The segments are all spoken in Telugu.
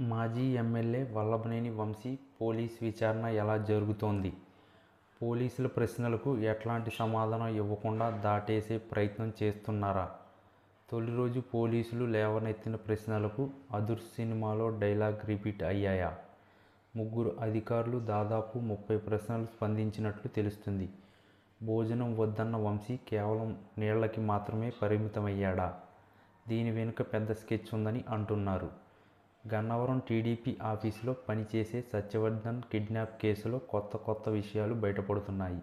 మాజీ ఎమ్మెల్యే వల్లభనేని వంశీ పోలీస్ విచారణ ఎలా జరుగుతోంది? పోలీసుల ప్రశ్నలకు ఎట్లాంటి సమాధానం ఇవ్వకుండా దాటేసే ప్రయత్నం చేస్తున్నారా? తొలి రోజు పోలీసులు లేవనెత్తిన ప్రశ్నలకు అదుర్ సినిమాలో డైలాగ్ రిపీట్ అయ్యాయా? ముగ్గురు అధికారులు దాదాపు ముప్పై ప్రశ్నలు స్పందించినట్లు తెలుస్తుంది. భోజనం వద్దన్న వంశీ కేవలం నీళ్ళకి మాత్రమే పరిమితమయ్యాడా? దీని వెనుక పెద్ద స్కెచ్ ఉందని అంటున్నారు. గన్నవరం టీడీపీ ఆఫీసులో పనిచేసే సత్యవర్ధన్ కిడ్నాప్ కేసులో కొత్త కొత్త విషయాలు బయటపడుతున్నాయి.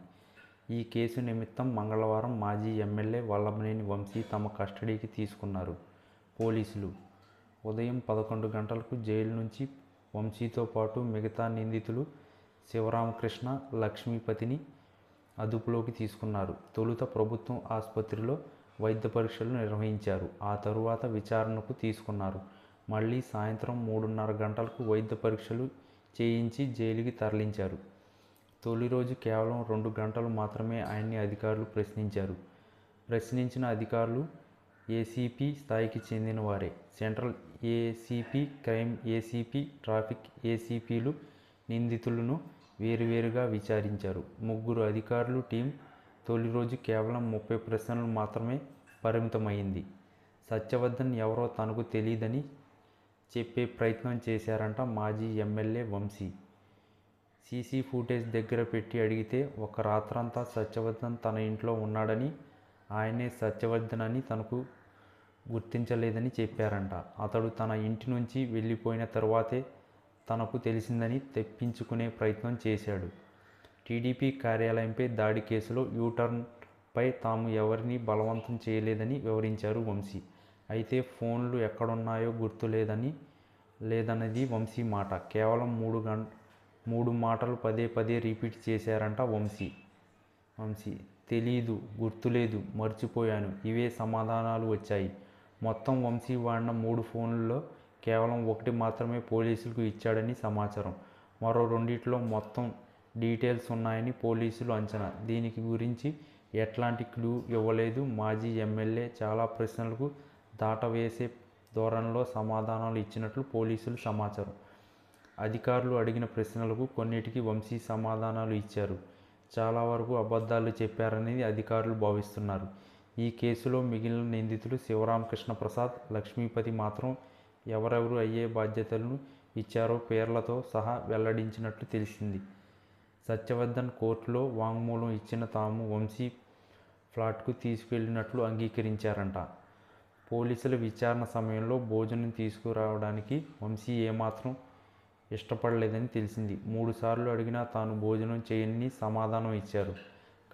ఈ కేసు నిమిత్తం మంగళవారం మాజీ ఎమ్మెల్యే వల్లభనేని వంశీ తమ కస్టడీకి తీసుకున్నారు. పోలీసులు ఉదయం పదకొండు గంటలకు జైలు నుంచి వంశీతో పాటు మిగతా నిందితులు శివరామకృష్ణ లక్ష్మీపతిని అదుపులోకి తీసుకున్నారు. తొలుత ప్రభుత్వం ఆసుపత్రిలో వైద్య పరీక్షలు నిర్వహించారు. ఆ తరువాత విచారణకు తీసుకున్నారు. మళ్ళీ సాయంత్రం మూడున్నర గంటలకు వైద్య పరీక్షలు చేయించి జైలుకి తరలించారు. తొలి రోజు కేవలం రెండు గంటలు మాత్రమే ఆయన్ని అధికారులు ప్రశ్నించారు. ప్రశ్నించిన అధికారులు ఏసీపీ స్థాయికి చెందిన వారే. Central ACP crime ACP traffic ఏసీపీలు నిందితులను వేరువేరుగా విచారించారు. ముగ్గురు అధికారులు టీం తొలి రోజు కేవలం ముప్పై ప్రశ్నలు మాత్రమే పరిమితమైంది సత్యవర్ధన్ ఎవరో తనకు తెలియదని చెప్పే ప్రయత్నం చేశారంట మాజీ ఎమ్మెల్యే వంశీ. సీసీ ఫుటేజ్ దగ్గర పెట్టి అడిగితే ఒక రాత్రంతా సత్యవర్ధన్ తన ఇంట్లో ఉన్నాడని ఆయనే సత్యవర్ధన్ అని తనకు గుర్తించలేదని చెప్పారంట. అతడు తన ఇంటి నుంచి వెళ్ళిపోయిన తర్వాతే తనకు తెలిసిందని తెప్పించుకునే ప్రయత్నం చేశాడు. టీడీపీ కార్యాలయంపై దాడి కేసులో యూటర్న్పై తాము ఎవరిని బలవంతం చేయలేదని వివరించారు వంశీ. అయితే ఫోన్లు ఎక్కడున్నాయో గుర్తులేదని లేదన్నది వంశీ మాట. కేవలం మూడు గంట మూడు మాటలు పదే పదే రిపీట్ చేశారంట వంశీ. వంశీ తెలీదు గుర్తులేదు మర్చిపోయాను. ఇవే సమాధానాలు వచ్చాయి. మొత్తం వంశీ వాడిన మూడు ఫోన్లలో కేవలం ఒకటి మాత్రమే పోలీసులకు ఇచ్చాడని సమాచారం. మరో రెండిట్లో మొత్తం డీటెయిల్స్ ఉన్నాయని పోలీసులు అంచనా. దీనికి గురించి ఎట్లాంటి క్లూ ఇవ్వలేదు. మాజీ ఎమ్మెల్యే చాలా ప్రశ్నలకు దాటవేసే ధోరణిలో సమాధానాలు ఇచ్చినట్లు పోలీసులు సమాచారం. అధికారులు అడిగిన ప్రశ్నలకు కొన్నిటికి వంశీ సమాధానాలు ఇచ్చారు. చాలా వరకు అబద్ధాలు చెప్పారనేది అధికారులు భావిస్తున్నారు. ఈ కేసులో మిగిలిన నిందితులు శివరామకృష్ణ ప్రసాద్ లక్ష్మీపతి మాత్రం ఎవరెవరు అయ్యే బాధ్యతలను ఇచ్చారో పేర్లతో సహా వెల్లడించినట్లు తెలిసింది. సత్యవర్ధన్ కోర్టులో వాంగ్మూలం ఇచ్చిన తాము వంశీ ఫ్లాట్కు తీసుకెళ్ళినట్లు అంగీకరించారంట. పోలీసుల విచారణ సమయంలో భోజనం తీసుకురావడానికి వంశీ ఏమాత్రం ఇష్టపడలేదని తెలిసింది. మూడుసార్లు అడిగినా తాను భోజనం చేయని సమాధానం ఇచ్చారు.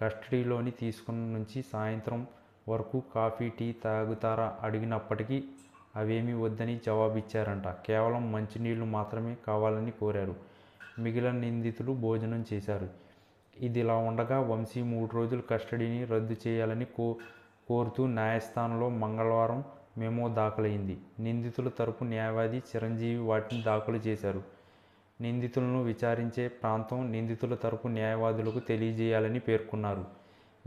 కస్టడీలోని తీసుకున్న నుంచి సాయంత్రం వరకు కాఫీ టీ తాగుతారా అడిగినప్పటికీ అవేమీ వద్దని జవాబిచ్చారంట. కేవలం మంచినీళ్ళు మాత్రమే కావాలని కోరారు. మిగిలిన నిందితులు భోజనం చేశారు. ఇదిలా ఉండగా వంశీ మూడు రోజులు కస్టడీని రద్దు చేయాలని కో కోరుతూ న్యాయస్థానంలో మంగళవారం మెమో దాఖలైంది. నిందితుల తరపు న్యాయవాది చిరంజీవి వాటిని దాఖలు చేశారు. నిందితులను విచారించే ప్రాంతం నిందితుల తరపు న్యాయవాదులకు తెలియజేయాలని పేర్కొన్నారు.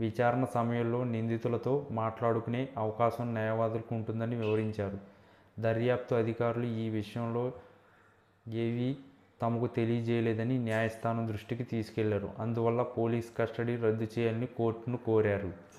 విచారణ సమయంలో నిందితులతో మాట్లాడుకునే అవకాశం న్యాయవాదులకు ఉంటుందని వివరించారు. దర్యాప్తు అధికారులు ఈ విషయంలో ఏవీ తమకు తెలియజేయలేదని న్యాయస్థానం దృష్టికి తీసుకెళ్ళారు. అందువల్ల పోలీస్ కస్టడీ రద్దు చేయాలని కోర్టును కోరారు.